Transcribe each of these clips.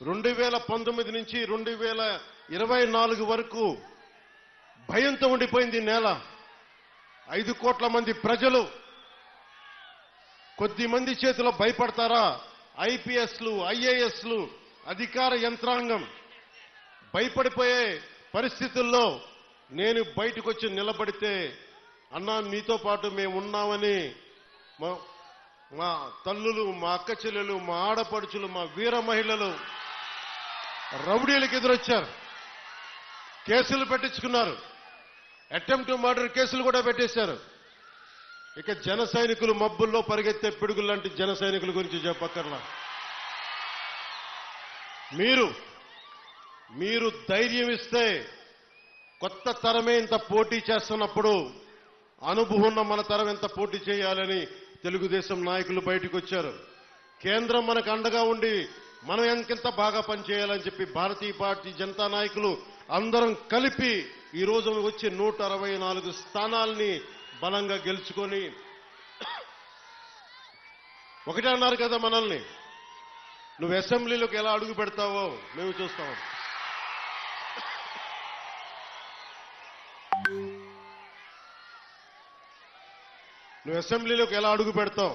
రెండు వేల పంతొమ్మిది నుంచి రెండు వేల ఇరవై నాలుగు వరకు భయంతో ఉండిపోయింది నేల. ఐదు కోట్ల మంది ప్రజలు కొద్ది మంది చేతిలో భయపడతారా? ఐపీఎస్లు ఐఏఎస్లు అధికార యంత్రాంగం భయపడిపోయే పరిస్థితుల్లో నేను బయటకు వచ్చి నిలబడితే అన్నా మీతో పాటు మేము ఉన్నామని మా మా తల్లులు మా అక్క చెల్లెలు మా ఆడపడుచులు మా వీర మహిళలు రౌడీలకు ఎదురొచ్చారు. కేసులు పెట్టించుకున్నారు. అటెంప్ట్ మర్డర్ కేసులు కూడా పెట్టేశారు. ఇక జన సైనికులు మబ్బుల్లో పరిగెత్తే పిడుగులు లాంటి జన సైనికుల గురించి చెప్పక్కర్లా. మీరు మీరు ధైర్యం ఇస్తే కొత్త తరమే ఇంత పోటీ చేస్తున్నప్పుడు అనుభవం ఉన్న మన తరం ఎంత పోటీ చేయాలని తెలుగుదేశం నాయకులు బయటకు వచ్చారు కేంద్రం మనకు అండగా ఉండి మనం ఎంకెంత బాగా పనిచేయాలని చెప్పి భారతీయ పార్టీ జనతా నాయకులు అందరం కలిపి ఈ రోజు వచ్చి నూట అరవై నాలుగు స్థానాల్ని బలంగా గెలుచుకొని ఒకటే అన్నారు కదా మనల్ని నువ్వు అసెంబ్లీలోకి ఎలా అడుగు పెడతావో మేము చూస్తాం. నువ్వు అసెంబ్లీలోకి ఎలా అడుగు పెడతావు?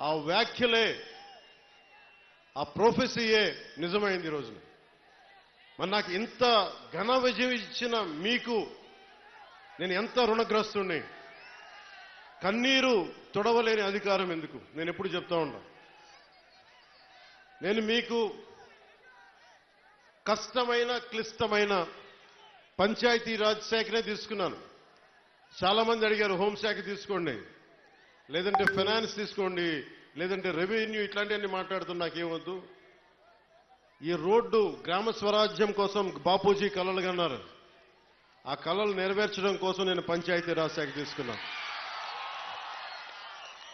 ఆ వ్యాఖ్యలే ఆ ప్రొఫెసీయే నిజమైంది ఈ మరి నాకు ఇంత ఘన విజయం ఇచ్చిన మీకు నేను ఎంత రుణగ్రస్తుణ్ణి? కన్నీరు తుడవలేని అధికారం ఎందుకు? నేను ఎప్పుడు చెప్తా ఉన్నా. నేను మీకు కష్టమైన క్లిష్టమైన పంచాయతీ రాజ్ శాఖనే తీసుకున్నాను. చాలా మంది అడిగారు హోంశాఖ తీసుకోండి. లేదంటే ఫైనాన్స్ తీసుకోండి లేదంటే రెవెన్యూ ఇట్లాంటివన్నీ మాట్లాడుతున్నా నాకేమొద్దు. ఈ రోడ్డు గ్రామ స్వరాజ్యం కోసం బాపూజీ కలలు కన్నారు ఆ కళలు నెరవేర్చడం కోసం నేను పంచాయతీ రాజ్ శాఖ తీసుకున్నాను.